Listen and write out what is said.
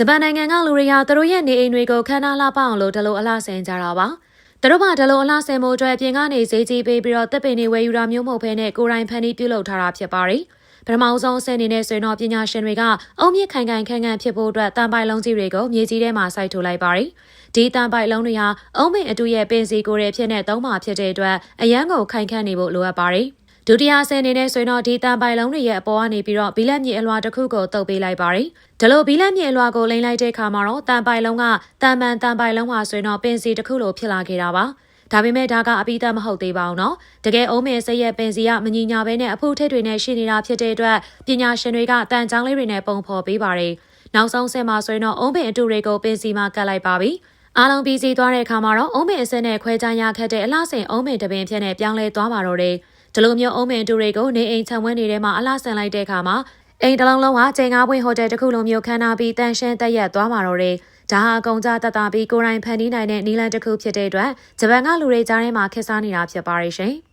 ဂျပန်နိုင်ငံကလူတွေဟာသူတို့ရဲ့နေအိမ်တွေကိုခမ်းနားလှပအောင်လို့ဒလိုအလှဆင်ကြတာပါ။သူတို့ကဒလိုအလှဆင်မှုအတွက်အပြင်ကနေဈေးကြီးပေးပြီးတော့တပ်ပင်တွေဝယ်ယူတာမျိုးမဟုတ်ဘဲနဲ့ကိုယ်တိုင်ဖန်တီးပြုလုပ်ထားတာဖြစ်ပါတယ်။ပထမဆုံးအဆင့်အနေနဲ့ဆိုရင်တော့ပညာရှင်တွေကအုံမြင့်ခိုင်ခိုင်ခန့်ခန့်ဖြစ်ဖို့အတွက်တန်ပိုင်လုံးကြီးတွေကိုမြေကြီးထဲမှာစိုက်ထုတ်လိုက်ပါတယ်။ဒီတန်ပိုင်လုံးတွေဟာအုံမင်အတူရဲ့ပင်စီကိုယ်ရဲ့ဖြစ်တဲ့သုံးပါဖြစ်တဲ့အတွက်အရန်ကိုခိုင်ခန့်နေဖို့လိုအပ်ပါတယ်။ ဒုတိယဆယ်အနေနဲ့ဆိုရင်တော့ဒီတန်ပိုင်လုံးတွေရဲ့အပေါ်ကနေပြီးတော့ဘီလက်မြေအလွှာတစ်ခုကိုတုပ်ပေးလိုက်ပါတယ်။ဒါလို့ဘီလက်မြေအလွှာကိုလိမ့်လိုက်တဲ့အခါမှာတော့တန်ပိုင်လုံးကတန်ပန်တန်ပိုင်လုံးဟာဆိုရင်တော့ပင်စီတစ်ခုလိုဖြစ်လာခဲ့တာပါ။ဒါပေမဲ့ဒါကအပိသက်မဟုတ်သေးပါဘူးနော်။တကယ်အုံးမင်းစိတ်ရဲ့ပင်စီကမညီညာဘဲနဲ့အဖို့ထစ်တွေနဲ့ရှိနေတာဖြစ်တဲ့အတွက်ပညာရှင်တွေကတန်ချောင်းလေးတွေနဲ့ပုံဖော်ပေးပါတယ်။နောက်ဆုံးဆင့်မှာဆိုရင်တော့အုံးပင်အတူတွေကိုပင်စီမှာကတ်လိုက်ပါပြီ။အားလုံးပြီးစီးသွားတဲ့အခါမှာတော့အုံးပင်အစစ်နဲ့ခွဲခြားရခတ်တဲ့အလှဆင်အုံးပင်တပင်ဖြစ်နေပြောင်းလဲသွားပါတော့တယ်။ ဒီလိုမျိုးအုံးပင်တူတွေကိုနေအိမ်ခြံဝန်းတွေထဲမှာအလှဆင်လိုက်တဲ့အခါမှာအိမ်တစ်လုံးလုံးကကျိန်ကားပွင့်ဟိုတယ်တစ်ခုလိုမျိုးခန်းနာပြီးတန်ရှင်းတက်ရက်သွားပါတော့တယ်။ဒါဟာအကုန်ကြတတ်တာပြီးကိုယ်တိုင်ဖန်တီးနိုင်တဲ့နီလန်တစ်ခုဖြစ်တဲ့အတွက်ဂျပန်ကလူတွေကြားထဲမှာခက်စားနေတာဖြစ်ပါရဲ့ရှင်။